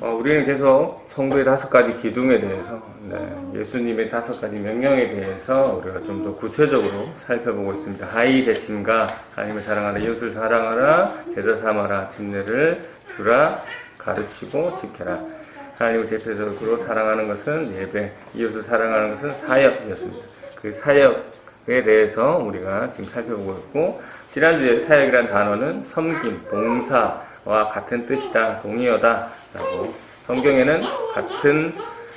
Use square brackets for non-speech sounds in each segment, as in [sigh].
어, 우리는 계속 성도의 다섯 가지 기둥에 대해서, 네, 예수님의 다섯 가지 명령에 대해서 우리가 좀 더 구체적으로 살펴보고 있습니다. 하이 대침과 하나님을 사랑하라, 이웃을 사랑하라, 제자 삼아라, 침례를 주라, 가르치고 지켜라. 하나님을 대표적으로 사랑하는 것은 예배, 이웃을 사랑하는 것은 사역이었습니다. 그 사역에 대해서 우리가 지금 살펴보고 있고, 지난주에 사역이란 단어는 섬김, 봉사 와 같은 뜻이다, 동의어다, 라고 성경에는 같은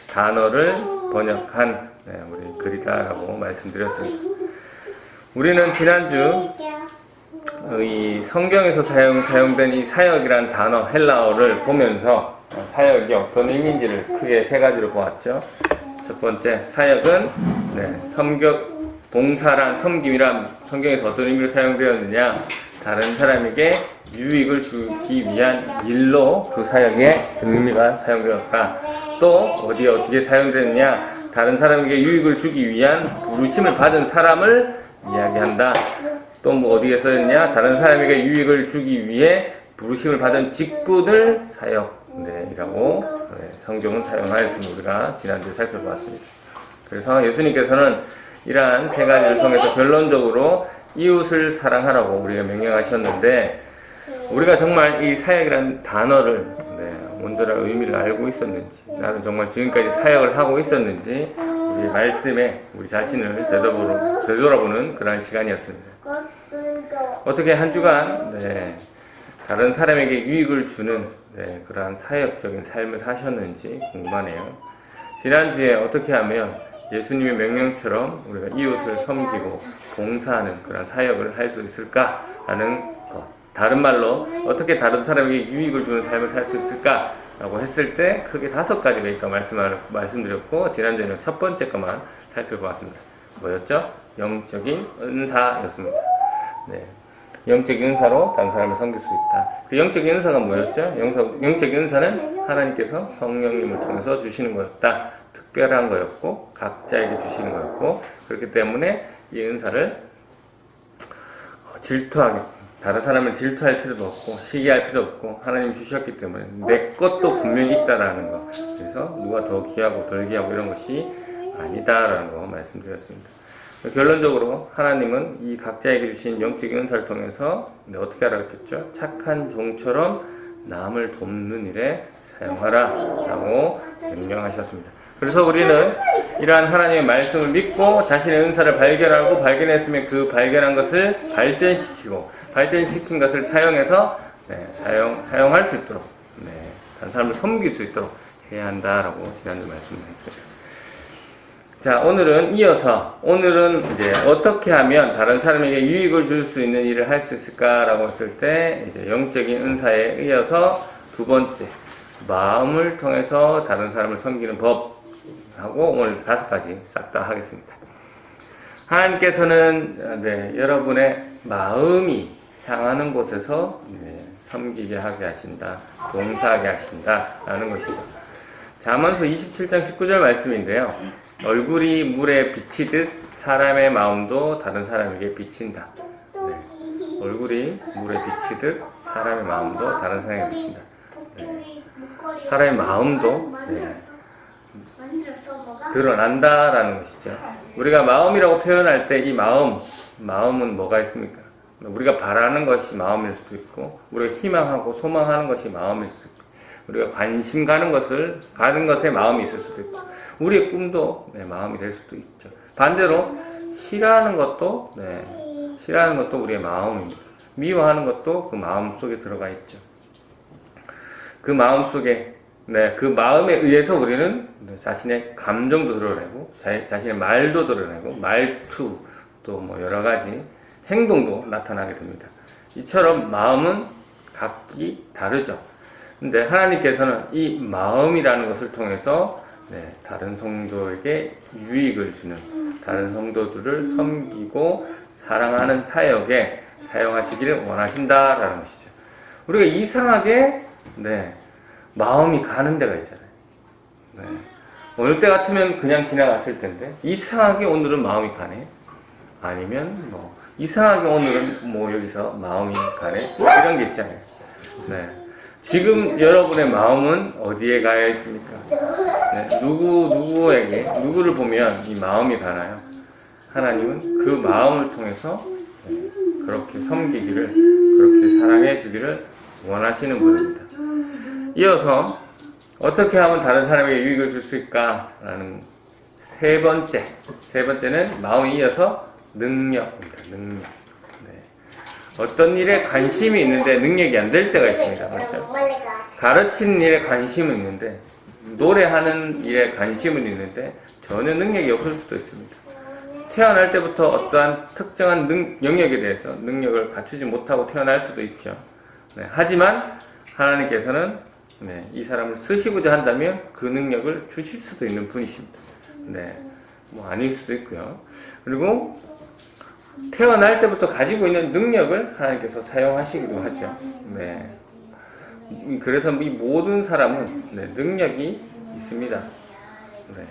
단어를 번역한 네, 우리 글이다라고 말씀드렸습니다. 우리는 지난주 이 성경에서 사용, 사용된 이 사역이란 단어 헬라어를 보면서 어, 사역이 어떤 의미인지를 크게 세 가지로 보았죠. 첫 번째, 사역은 네, 섬격, 봉사란 섬김이란 성경에서 어떤 의미로 사용되었느냐, 다른 사람에게 유익을 주기 위한 일로 그 사역의 의미가 사용되었다. 또 어디에 어떻게 사용되느냐, 다른 사람에게 유익을 주기 위한 부르심을 받은 사람을 이야기한다. 또 뭐 어디에 써있냐? 다른 사람에게 유익을 주기 위해 부르심을 받은 직분을 사역이라고 네, 성경은 사용하였음을 우리가 지난주에 살펴보았습니다. 그래서 예수님께서는 이러한 세 가지를 통해서 결론적으로 이웃을 사랑하라고 우리가 명령하셨는데 우리가 정말 이 사역이라는 단어를 네, 온전한 의미를 알고 있었는지 나는 정말 지금까지 사역을 하고 있었는지 우리 말씀에 우리 자신을 되돌아보는, 되돌아보는 그러한 시간이었습니다. 어떻게 한 주간 네, 다른 사람에게 유익을 주는 네, 그러한 사역적인 삶을 사셨는지 궁금하네요. 지난주에 어떻게 하면 예수님의 명령처럼 우리가 이웃을 섬기고 봉사하는 그런 사역을 할 수 있을까라는 것. 다른 말로 어떻게 다른 사람에게 유익을 주는 삶을 살 수 있을까 라고 했을 때 크게 다섯 가지가 있다 말씀 말씀드렸고 지난주에는 첫 번째 것만 살펴보았습니다. 뭐였죠? 영적인 은사였습니다. 네. 영적인 은사로 다른 사람을 섬길 수 있다. 그 영적인 은사가 뭐였죠? 영적, 영적인 은사는 하나님께서 성령님을 통해서 주시는 거였다. 특별한 거였고, 각자에게 주시는 거였고, 그렇기 때문에 이 은사를 어, 질투하게, 다른 사람을 질투할 필요도 없고, 시기할 필요 없고, 하나님 주셨기 때문에 내 것도 분명히 있다라는 거. 그래서 누가 더 귀하고 덜 귀하고 이런 것이 아니다라는 거 말씀드렸습니다. 결론적으로 하나님은 이 각자에게 주신 영적인 은사를 통해서 네, 어떻게 알았겠죠? 착한 종처럼 남을 돕는 일에 사용하라 라고 명령하셨습니다. 그래서 우리는 이러한 하나님의 말씀을 믿고 자신의 은사를 발견하고 발견했으면 그 발견한 것을 발전시키고 발전시킨 것을 사용해서 네, 사용, 사용할 수 있도록 네, 다른 사람을 섬길 수 있도록 해야 한다라고 지난주 말씀했습니다. 자, 오늘은 이어서, 오늘은 이제 어떻게 하면 다른 사람에게 유익을 줄 수 있는 일을 할 수 있을까라고 했을 때, 이제 영적인 은사에 이어서 두 번째, 마음을 통해서 다른 사람을 섬기는 법 하고 오늘 다섯 가지 싹 다 하겠습니다. 하나님께서는, 네, 여러분의 마음이 향하는 곳에서 네, 섬기게 하게 하신다, 봉사하게 하신다, 라는 것이죠. 자만서 27장 19절 말씀인데요. 얼굴이 물에 비치듯 사람의 마음도 다른 사람에게 비친다. 네. 얼굴이 물에 비치듯 사람의 마음도 다른 사람에게 비친다. 네. 사람의 마음도 네. 드러난다라는 것이죠. 우리가 마음이라고 표현할 때 이 마음, 마음은 뭐가 있습니까? 우리가 바라는 것이 마음일 수도 있고, 우리가 희망하고 소망하는 것이 마음일 수도 있고, 우리가 관심 가는 것을 가는 것에 마음이 있을 수도 있고, 우리의 꿈도 네, 마음이 될 수도 있죠. 반대로 싫어하는 것도 네, 싫어하는 것도 우리의 마음입니다. 미워하는 것도 그 마음 속에 들어가 있죠. 그 마음 속에 네, 그 마음에 의해서 우리는 네, 자신의 감정도 드러내고 자, 자신의 말도 드러내고 말투 또 뭐 여러 가지 행동도 나타나게 됩니다. 이처럼 마음은 각기 다르죠. 근데 하나님께서는 이 마음이라는 것을 통해서 네, 다른 성도에게 유익을 주는 다른 성도들을 섬기고 사랑하는 사역에 사용하시기를 원하신다라는 것이죠. 우리가 이상하게 네, 마음이 가는 데가 있잖아요. 네. 오늘 때 같으면 그냥 지나갔을 텐데 이상하게 오늘은 마음이 가네. 아니면 뭐 이상하게 오늘은 뭐 여기서 마음이 가네. 이런 게 있잖아요. 네. 지금 여러분의 마음은 어디에 가야 있습니까? 네, 누구 누구에게 누구를 보면 이 마음이 가나요? 하나님은 그 마음을 통해서 네, 그렇게 섬기기를 그렇게 사랑해 주기를 원하시는 분입니다. 이어서 어떻게 하면 다른 사람에게 유익을 줄 수 있을까라는 세 번째 세 번째는 마음에 이어서 능력입니다. 능력. 네. 어떤 일에 관심이 있는데 능력이 안 될 때가 있습니다. 맞죠? 가르치는 일에 관심은 있는데 노래하는 일에 관심은 있는데 전혀 능력이 없을 수도 있습니다. 태어날 때부터 어떠한 특정한 능, 영역에 대해서 능력을 갖추지 못하고 태어날 수도 있죠. 네, 하지만 하나님께서는 네, 이 사람을 쓰시고자 한다면 그 능력을 주실 수도 있는 분이십니다. 네, 뭐 아닐 수도 있고요. 그리고 태어날 때부터 가지고 있는 능력을 하나님께서 사용하시기도 하죠. 네. 이- 그래서 이 모든 사람은 네, 능력이 있습니다. 네.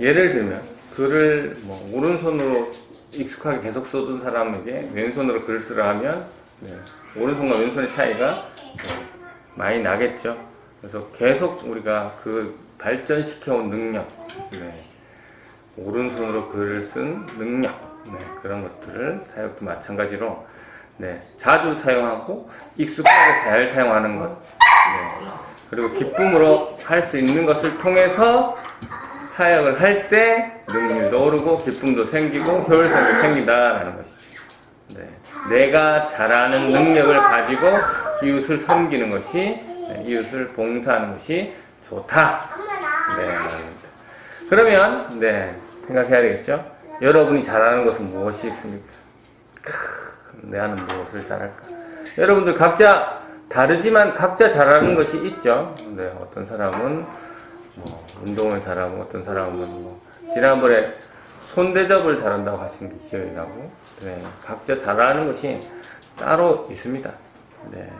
예를 들면 글을 뭐 오른손으로 익숙하게 계속 써둔 사람에게 왼손으로 글을 쓰라 하면 네, 오른손과 왼손의 차이가 네, 많이 나겠죠. 그래서 계속 우리가 그 발전시켜온 능력, 네, 오른손으로 글을 쓴 능력, 네, 그런 것들을 사역도 마찬가지로 네, 자주 사용하고 익숙하게 잘 사용하는 것, 네, 그리고 기쁨으로 할 수 있는 것을 통해서 사역을 할 때 능률도 오르고 기쁨도 생기고 효율성도 생긴다라는 것이죠. 네, 내가 잘하는 능력을 가지고 이웃을 섬기는 것이 네, 이웃을 봉사하는 것이 좋다. 네, 말입니다. 그러면 네 생각해야 되겠죠. 여러분이 잘하는 것은 무엇이 있습니까? 크, 내가는 무엇을 잘할까? 여러분들 각자 다르지만 각자 잘하는 것이 있죠. 네, 어떤 사람은 뭐 운동을 잘하고 어떤 사람은 뭐 지난번에 손대접을 잘한다고 하신 게 기억이 나고 네, 각자 잘하는 것이 따로 있습니다. 네,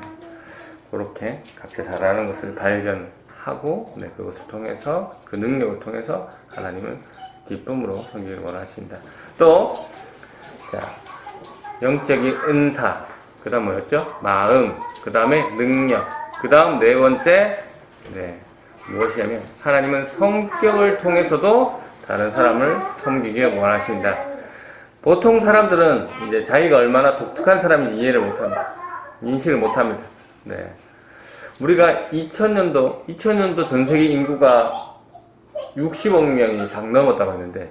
그렇게 각자 잘하는 것을 발견하고 네, 그것을 통해서 그 능력을 통해서 하나님은 기쁨으로 섬기를 원하신다. 또 자, 영적인 은사, 그 다음 뭐였죠? 마음, 그 다음에 능력, 그 다음 네 번째, 네, 무엇이냐면, 하나님은 성격을 통해서도 다른 사람을 섬기길 원하신다. 보통 사람들은 이제 자기가 얼마나 독특한 사람인지 이해를 못합니다. 인식을 못합니다. 네. 우리가 2000년도, 2000년도 전 세계 인구가 60억 명이 딱 넘었다고 했는데,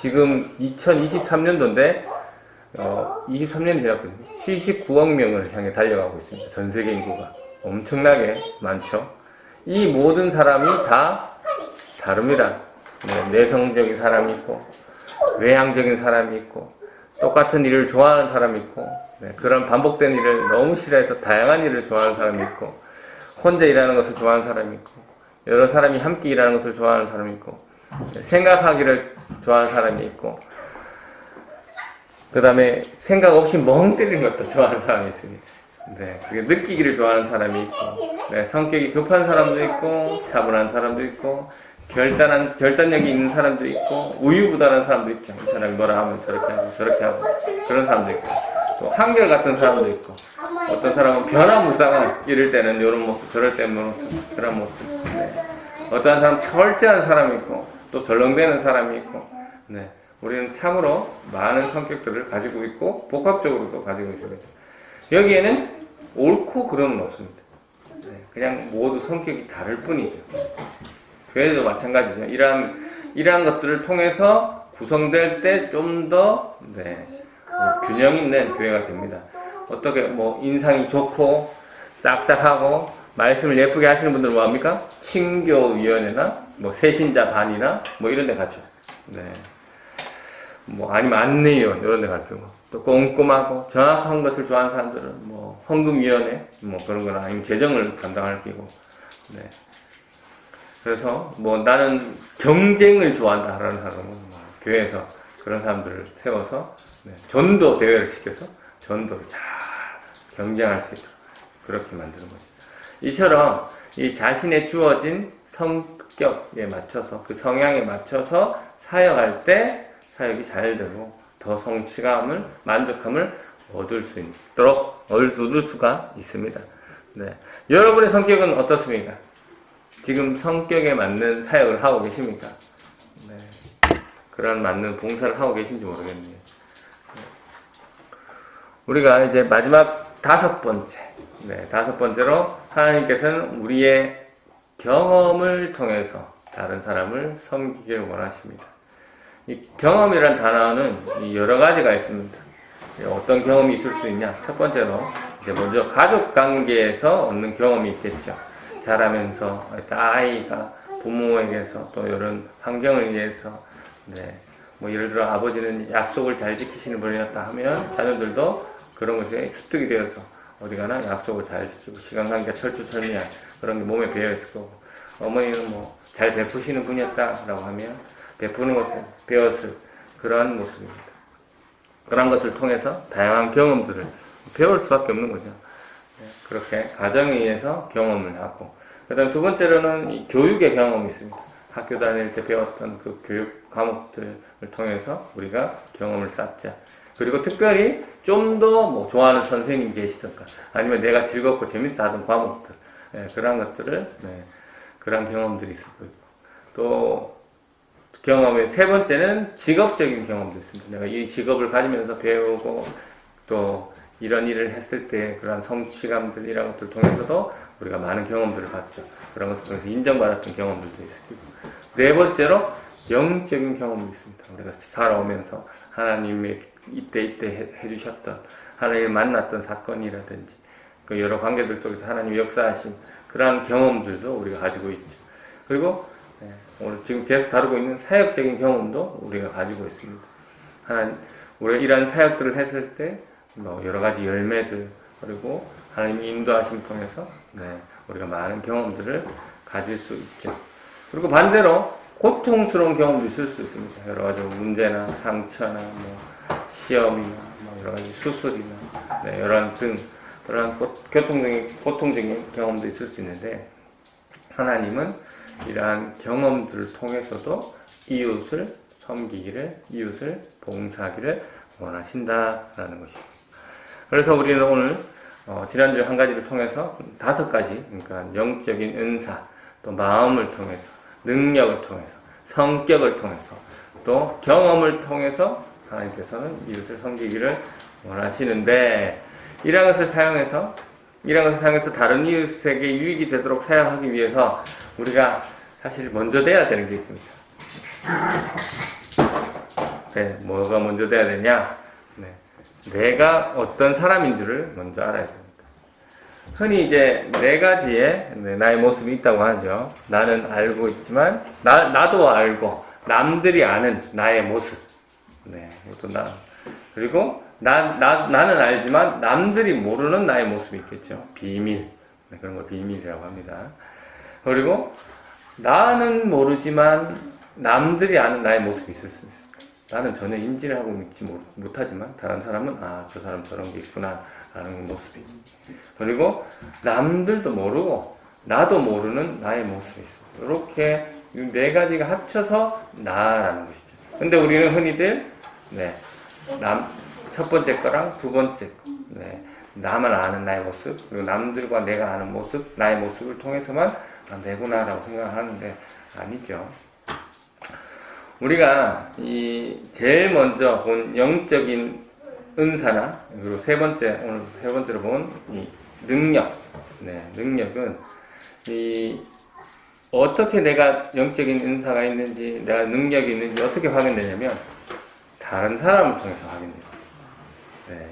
지금 2023년도인데, 어, 23년이 지났거든요. 79억 명을 향해 달려가고 있습니다. 전 세계 인구가. 엄청나게 많죠. 이 모든 사람이 다 다릅니다. 네, 내성적인 사람이 있고, 외향적인 사람이 있고, 똑같은 일을 좋아하는 사람이 있고, 네, 그런 반복된 일을 너무 싫어해서 다양한 일을 좋아하는 사람이 있고, 혼자 일하는 것을 좋아하는 사람이 있고, 여러 사람이 함께 일하는 것을 좋아하는 사람이 있고, 네, 생각하기를 좋아하는 사람이 있고, 그 다음에 생각 없이 멍 때리는 것도 좋아하는 사람이 있습니다. 네, 그게 느끼기를 좋아하는 사람이 있고, 네, 성격이 급한 사람도 있고, 차분한 사람도 있고, 결단한, 결단력이 있는 사람도 있고, 우유부단한 사람도 있죠. 이 사람이 뭐라 하면 저렇게 하고, 저렇게 하고, 그런 사람도 있고, 또 한결 같은 사람도 있고, 어떤 사람은 변화무쌍한, 이럴 때는 이런 모습, 저럴 때는 모습, 그런 모습. 네. 어떤 사람은 철저한 사람이 있고, 또 덜렁대는 사람이 있고, 네. 우리는 참으로 많은 성격들을 가지고 있고, 복합적으로도 가지고 있습니다. 여기에는 옳고 그름은 없습니다. 네, 그냥 모두 성격이 다를 뿐이죠. 교회도 마찬가지죠. 이러한, 이러한 것들을 통해서 구성될 때 좀 더, 네, 뭐 균형 있는 교회가 됩니다. 어떻게, 뭐, 인상이 좋고, 싹싹하고, 말씀을 예쁘게 하시는 분들은 뭐합니까? 친교위원회나, 뭐, 세신자 반이나, 뭐, 이런 데 가죠. 네. 뭐 아니면 안내위원 이런 데갈 경우 또 꼼꼼하고 정확한 것을 좋아하는 사람들은 뭐 헌금위원회 뭐 그런 거나 아니면 재정을 담당할 끼고 네 그래서 뭐 나는 경쟁을 좋아한다라는 사람은 뭐 교회에서 그런 사람들을 세워서 네, 전도 대회를 시켜서 전도를 잘 경쟁할 수 있도록 그렇게 만드는 거죠 이처럼 이 자신의 주어진 성격에 맞춰서 그 성향에 맞춰서 사역할 때 사역이 잘 되고 더 성취감을 만족함을 얻을 수 있도록 얻을 수가 있습니다. 네. 여러분의 성격은 어떻습니까? 지금 성격에 맞는 사역을 하고 계십니까? 네. 그런 맞는 봉사를 하고 계신지 모르겠네요. 네. 우리가 이제 마지막 다섯 번째, 네, 다섯 번째로 하나님께서는 우리의 경험을 통해서 다른 사람을 섬기기를 원하십니다. 이 경험이란 단어는 이 여러 가지가 있습니다. 이 어떤 경험이 있을 수 있냐? 첫 번째로 이제 먼저 가족 관계에서 얻는 경험이 있겠죠. 자라면서 아이가 부모에게서 또 이런 환경을 위해서 네. 뭐 예를 들어 아버지는 약속을 잘 지키시는 분이었다 하면 자녀들도 그런 것에 습득이 되어서 어디 가나 약속을 잘 지키고 시간 관계 철두철미한 그런 게 몸에 배어 있을 거고 어머니는 뭐 잘 베푸시는 분이었다라고 하면 베푸는 것을 배웠을 그러한 모습입니다. 그런 것을 통해서 다양한 경험들을 배울 수밖에 없는 거죠. 네, 그렇게 가정에 의해서 경험을 하고 그 다음 두 번째로는 이 교육의 경험이 있습니다. 학교 다닐 때 배웠던 그 교육 과목들을 통해서 우리가 경험을 쌓자. 그리고 특별히 좀 더 뭐 좋아하는 선생님이 계시던가 아니면 내가 즐겁고 재밌어 하던 과목들 네, 그런 것들을 네, 그런 경험들이 있을 거고 또 경험의 세 번째는 직업적인 경험도 있습니다. 내가 이 직업을 가지면서 배우고 또 이런 일을 했을 때 그런 성취감들 이런 것들 통해서도 우리가 많은 경험들을 봤죠. 그런 것을 통해서 인정받았던 경험들도 있고 네 번째로 영적인 경험이 있습니다. 우리가 살아오면서 하나님의 이때 이때 해- 해주셨던 하나님을 만났던 사건이라든지 그 여러 관계들 속에서 하나님의 역사하신 그러한 경험들도 우리가 가지고 있죠. 그리고 네, 오늘 지금 계속 다루고 있는 사역적인 경험도 우리가 가지고 있습니다. 하나님, 우리가 이러한 사역들을 했을 때, 뭐, 여러 가지 열매들, 그리고 하나님의 인도하심 통해서, 네, 우리가 많은 경험들을 가질 수 있죠. 그리고 반대로, 고통스러운 경험도 있을 수 있습니다. 여러 가지 문제나 상처나, 뭐, 시험이나, 뭐, 여러 가지 수술이나, 네, 여러 등, 그런 고- 교통적인, 고통적인 경험도 있을 수 있는데, 하나님은 이러한 경험들을 통해서도 이웃을 섬기기를, 이웃을 봉사하기를 원하신다라는 것입니다. 그래서 우리는 오늘 어, 지난주 한 가지를 통해서 다섯 가지, 그러니까 영적인 은사, 또 마음을 통해서, 능력을 통해서, 성격을 통해서, 또 경험을 통해서 하나님께서는 이웃을 섬기기를 원하시는데 이런 것을 사용해서 이런 것을 사용해서 다른 이웃에게 유익이 되도록 사용하기 위해서 우리가 사실 먼저 돼야 되는 게 있습니다. 네, 뭐가 먼저 돼야 되냐? 네, 내가 어떤 사람인 줄을 먼저 알아야 됩니다. 흔히 이제 네 가지의 네, 나의 모습이 있다고 하죠. 나는 알고 있지만 나, 나도 알고 남들이 아는 나의 모습. 네, 이것도 나. 그리고 나, 나, 나는 알지만 남들이 모르는 나의 모습이 있겠죠. 비밀. 네, 그런 걸 비밀이라고 합니다. 그리고 나는 모르지만 남들이 아는 나의 모습이 있을 수 있어요. 나는 전혀 인지를 하고 못, 못하지만 다른 사람은 아, 저 사람 저런 게 있구나 라는 모습이 그리고 남들도 모르고 나도 모르는 나의 모습이 있어요. 이렇게 이네 가지가 합쳐서 나라는 것이죠. 근데 우리는 흔히들 네, 남, 첫 번째 거랑 두 번째 거, 네, 나만 아는 나의 모습, 그리고 남들과 내가 아는 모습, 나의 모습을 통해서만 아, 내구나라고 생각하는데 아니죠. 우리가 이 제일 먼저 본 영적인 은사나 그리고 세 번째 오늘 세 번째로 본 이 능력, 네, 능력은 이 어떻게 내가 영적인 은사가 있는지 내가 능력이 있는지 어떻게 확인되냐면 다른 사람을 통해서 확인돼요. 네.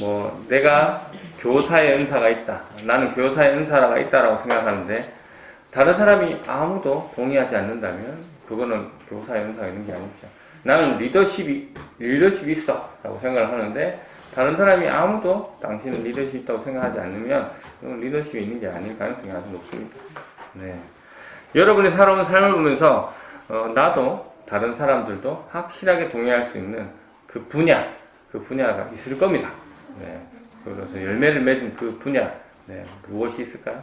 뭐 내가 교사의 은사가 있다. 나는 교사의 은사가 있다라고 생각하는데 다른 사람이 아무도 동의하지 않는다면 그거는 교사의 은사가 있는 게 아니죠. 나는 리더십이 리더십이 있어라고 생각을 하는데 다른 사람이 아무도 당신은 리더십 있다고 생각하지 않으면 리더십이 있는 게 아닐 가능성이 아주 높습니다. 네. 여러분이 살아온 삶을 보면서 어, 나도 다른 사람들도 확실하게 동의할 수 있는 그 분야, 그 분야가 있을 겁니다. 네. 그래서 열매를 맺은 그 분야, 네. 무엇이 있을까요?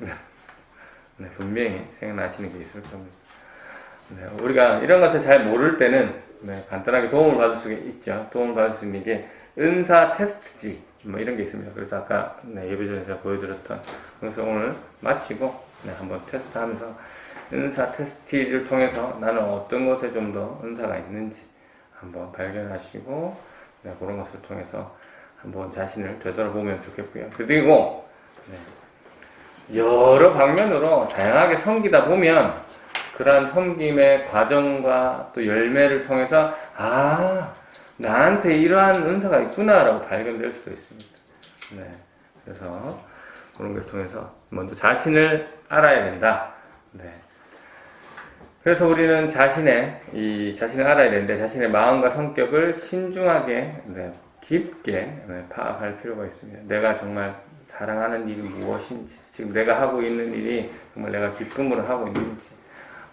[laughs] 네, 분명히 생각나시는 게 있을 겁니다. 네, 우리가 이런 것을 잘 모를 때는 네, 간단하게 도움을 받을 수 있죠. 도움을 받을 수 있는 게 은사 테스트지 뭐 이런 게 있습니다. 그래서 아까 네, 예배 전에 제가 보여드렸던 그래서 오늘 마치고 네, 한번 테스트하면서 은사 테스트를 통해서 나는 어떤 것에 좀 더 은사가 있는지 한번 발견하시고 네, 그런 것을 통해서 한번 자신을 되돌아보면 좋겠고요. 그리고 네, 여러 방면으로 다양하게 섬기다 보면 그러한 섬김의 과정과 또 열매를 통해서 아 나한테 이러한 은사가 있구나라고 발견될 수도 있습니다. 네, 그래서 그런 걸 통해서 먼저 자신을 알아야 된다. 네. 그래서 우리는 자신의 이 자신을 알아야 되는데 자신의 마음과 성격을 신중하게 네, 깊게 네, 파악할 필요가 있습니다. 내가 정말 사랑하는 일이 무엇인지 지금 내가 하고 있는 일이 정말 내가 기쁨으로 하고 있는지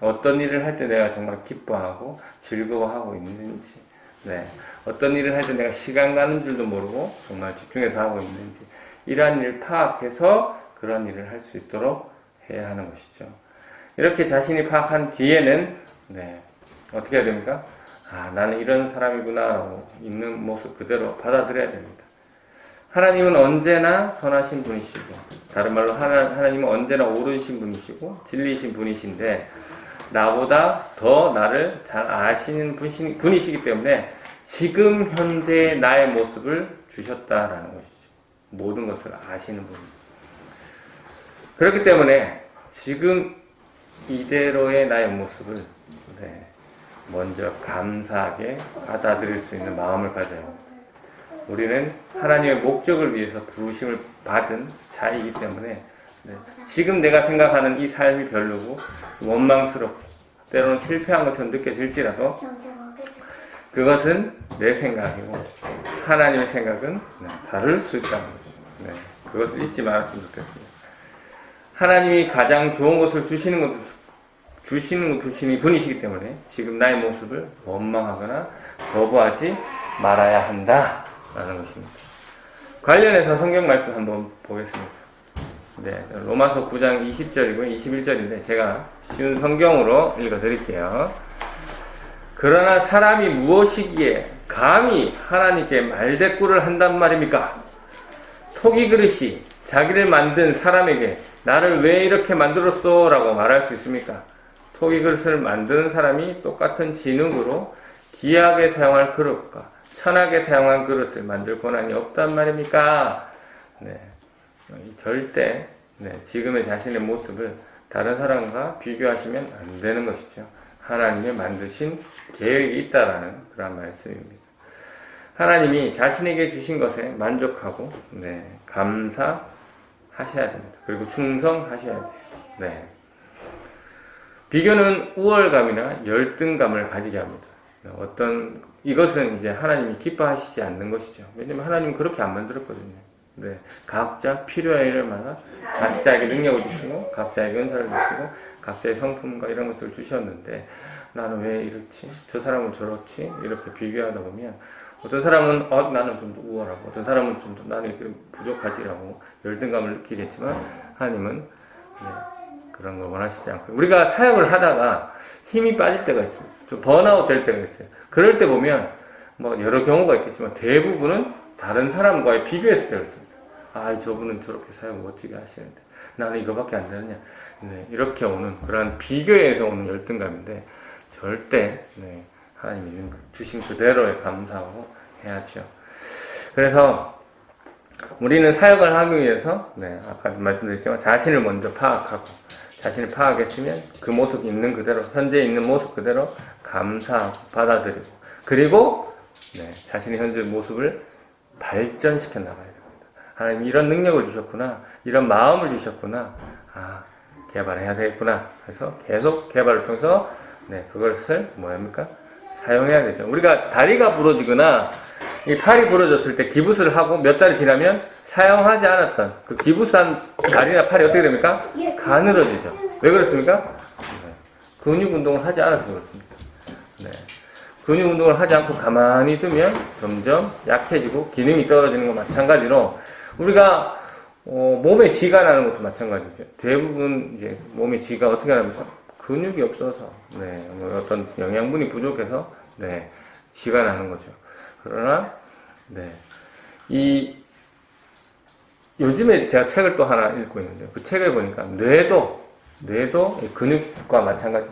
어떤 일을 할 때 내가 정말 기뻐하고 즐거워하고 있는지 네, 어떤 일을 할 때 내가 시간 가는 줄도 모르고 정말 집중해서 하고 있는지 이러한 일을 파악해서 그런 일을 할 수 있도록 해야 하는 것이죠. 이렇게 자신이 파악한 뒤에는 네, 어떻게 해야 됩니까? 아, 나는 이런 사람이구나 라고 있는 모습 그대로 받아들여야 됩니다. 하나님은 언제나 선하신 분이시고, 다른 말로 하나, 하나님은 언제나 옳으신 분이시고, 진리이신 분이신데, 나보다 더 나를 잘 아시는 분이시, 분이시기 때문에 지금 현재 나의 모습을 주셨다라는 것이죠. 모든 것을 아시는 분입니다. 그렇기 때문에 지금 이대로의 나의 모습을 네, 먼저 감사하게 받아들일 수 있는 마음을 합니다. 우리는 하나님의 목적을 위해서 부르심을 받은 자이기 때문에 네, 지금 내가 생각하는 이 삶이 별로고 원망스럽고 때로는 실패한 것처럼 느껴질지라도 그것은 내 생각이고 하나님의 생각은 네, 다를 수 있다는 거죠. 네, 그것을 잊지 말았으면 좋겠습니다. 하나님이 가장 좋은 것을 주시는 것 주시는 주시는 분이시기 때문에 지금 나의 모습을 원망하거나 거부하지 말아야 한다 라는 것입니다. 관련해서 성경 말씀 한번 보겠습니다. 네, 로마서 9장 20절이고 21절인데 제가 쉬운 성경으로 읽어 드릴게요. 그러나 사람이 무엇이기에 감히 하나님께 말대꾸를 한단 말입니까? 토기 그릇이 자기를 만든 사람에게 나를 왜 이렇게 만들었어? 라고 말할 수 있습니까? 토기 그릇을 만드는 사람이 똑같은 진흙으로 귀하게 사용할 그릇과 천하게 사용한 그릇을 만들 권한이 없단 말입니까? 네. 절대 네, 지금의 자신의 모습을 다른 사람과 비교하시면 안 되는 것이죠. 하나님의 만드신 계획이 있다라는 그런 말씀입니다. 하나님이 자신에게 주신 것에 만족하고 네, 감사하셔야 됩니다. 그리고 충성하셔야 돼요. 네. 비교는 우월감이나 열등감을 가지게 합니다. 어떤 이것은 이제 하나님이 기뻐하시지 않는 것이죠. 왜냐면 하나님은 그렇게 안 만들었거든요. 네, 각자 필요한 일마다 각자에게 능력을 주시고 각자에게 은사를 주시고 각자의 성품과 이런 것들을 주셨는데 나는 왜 이렇지? 저 사람은 저렇지? 이렇게 비교하다 보면 어떤 사람은 어 나는 좀더 우월하고 어떤 사람은 좀더 나는 이렇게 부족하지라고 열등감을 느끼겠지만 하나님은 네, 그런 걸 원하시지 않고 우리가 사역을 하다가 힘이 빠질 때가 있습니다. 좀 번아웃 될 때가 있어요. 그럴 때 보면 뭐 여러 경우가 있겠지만 대부분은 다른 사람과의 비교했을 때가 있습니다. 아, 저분은 저렇게 사역 멋지게 하시는데 나는 이거밖에 안 되느냐. 네, 이렇게 오는 그러한 비교에서 오는 열등감인데 절대 네, 하나님이 주신 그대로의 감사하고 해야죠. 그래서 우리는 사역을 하기 위해서 네, 아까 말씀드렸지만 자신을 먼저 파악하고 자신을 파악했으면 그 모습 있는 그대로 현재 있는 모습 그대로 감사하고 받아들이고 그리고 네, 자신의 현재 모습을 발전시켜 나가야 됩니다. 하나님 이런 능력을 주셨구나 이런 마음을 주셨구나 아 개발해야 되겠구나 그래서 계속 개발을 통해서 네 그것을 뭐합니까 사용해야 되죠. 우리가 다리가 부러지거나 이 팔이 부러졌을 때 기부스를 하고 몇 달이 지나면 사용하지 않았던 그 기부스한 다리나 팔이 어떻게 됩니까? 가늘어지죠. 왜 그렇습니까? 네. 근육 운동을 하지 않아서 그렇습니다. 네. 근육 운동을 하지 않고 가만히 두면 점점 약해지고 기능이 떨어지는 것 마찬가지로 우리가 어, 몸에 쥐가 나는 것도 마찬가지죠. 대부분 이제 몸에 쥐가 어떻게 나니까 근육이 없어서 네, 뭐 어떤 영양분이 부족해서 네, 쥐가 나는 거죠. 그러나 네, 이 요즘에 제가 책을 또 하나 읽고 있는데 그 책을 보니까 뇌도 뇌도 이 근육과 마찬가지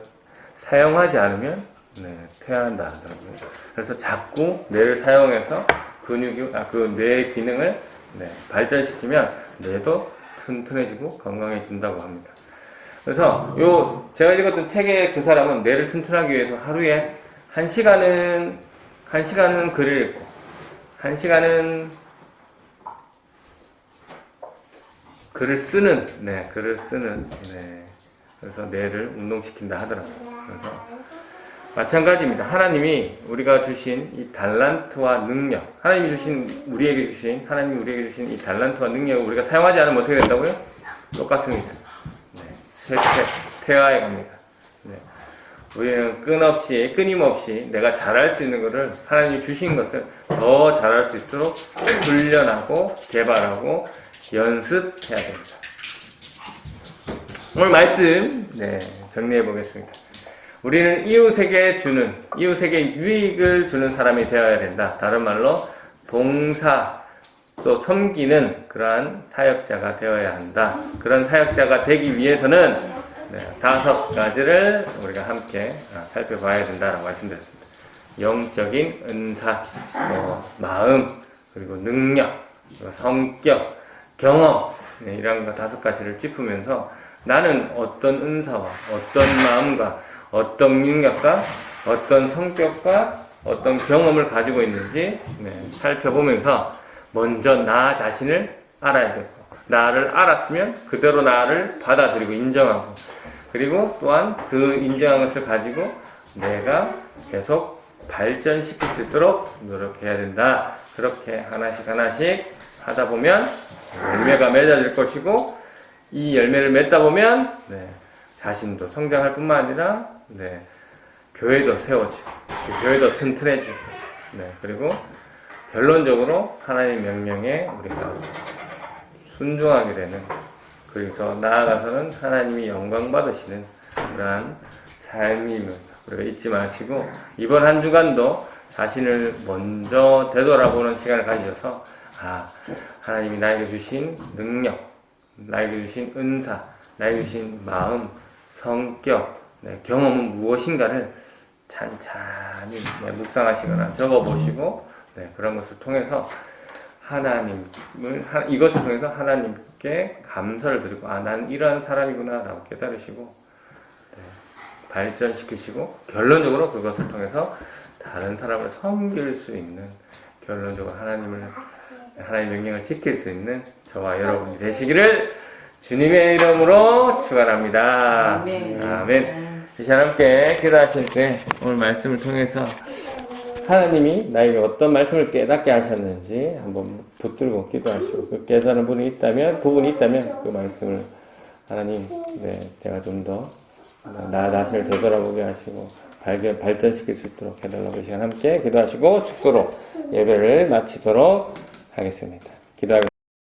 사용하지 않으면 네, 퇴화한다 하더라고요. 그래서 자꾸 뇌를 사용해서 근육이 아, 그 뇌의 기능을 네, 발전시키면 뇌도 튼튼해지고 건강해진다고 합니다. 그래서 요 제가 읽었던 책의 두 사람은 뇌를 튼튼하기 위해서 하루에 한 시간은 한 시간은 글을 읽고 한 시간은 글을 쓰는 네 글을 쓰는 네 그래서 뇌를 운동시킨다 하더라고요. 그래서 마찬가지입니다. 하나님이 우리가 주신 이 달란트와 능력, 하나님이 주신 우리에게 주신 하나님이 우리에게 주신 이 달란트와 능력을 우리가 사용하지 않으면 어떻게 된다고요? 똑같습니다. 네, 쇠퇴, 퇴화해 갑니다. 네. 우리는 끊없이 끊임없이 내가 잘할 수 있는 것을 하나님이 주신 것을 더 잘할 수 있도록 훈련하고 개발하고 연습해야 됩니다. 오늘 말씀 네, 정리해 보겠습니다. 우리는 이웃에게 주는 이웃에게 유익을 주는 사람이 되어야 된다. 다른 말로 봉사 또 섬기는 그러한 사역자가 되어야 한다. 그런 사역자가 되기 위해서는 네, 다섯 가지를 우리가 함께 아, 살펴봐야 된다라고 말씀드렸습니다. 영적인 은사, 또 마음, 그리고 능력, 그리고 성격, 경험 네, 이런 거 다섯 가지를 짚으면서 나는 어떤 은사와 어떤 마음과 어떤 능력과 어떤 성격과 어떤 경험을 가지고 있는지 네, 살펴보면서 먼저 나 자신을 알아야 되고 나를 알았으면 그대로 나를 받아들이고 인정하고 그리고 또한 그 인정한 것을 가지고 내가 계속 발전시킬 수 있도록 노력해야 된다. 그렇게 하나씩 하나씩 하다 보면 열매가 맺어질 것이고 이 열매를 맺다 보면 네, 자신도 성장할 뿐만 아니라 네, 교회도 세워지고 그 교회도 튼튼해지고 네, 그리고 결론적으로 하나님 명령에 우리가 순종하게 되는 그래서 나아가서는 하나님이 영광 받으시는 그러한 삶임을 우리가 잊지 마시고 이번 한 주간도 자신을 먼저 되돌아보는 시간을 가지셔서 아 하나님이 나에게 주신 능력, 나에게 주신 은사, 나에게 주신 마음, 성격, 네, 경험은 무엇인가를 찬찬히 네, 묵상하시거나 적어보시고 네, 그런 것을 통해서 하나님을 하- 이것을 통해서 하나님께 감사를 드리고 아 난 이러한 사람이구나라고 깨달으시고 네, 발전시키시고 결론적으로 그것을 통해서 다른 사람을 섬길 수 있는 결론적으로 하나님을 하나님 명령을 지킬 수 있는 저와 여러분이 되시기를 주님의 이름으로 축원합니다. 아멘. 아멘. 이 시간 함께 기도하실 때 오늘 말씀을 통해서 하나님이 나에게 어떤 말씀을 깨닫게 하셨는지 한번 붙들고 기도하시고 그 깨달은 부분이 있다면 부분이 있다면 그 말씀을 하나님 네 제가 좀 더 나 자신을 되돌아보게 하시고 발견 발전시킬 수 있도록 해달라고 이 시간 함께 기도하시고 축도로 예배를 마치도록 하겠습니다. 기도하겠습니다.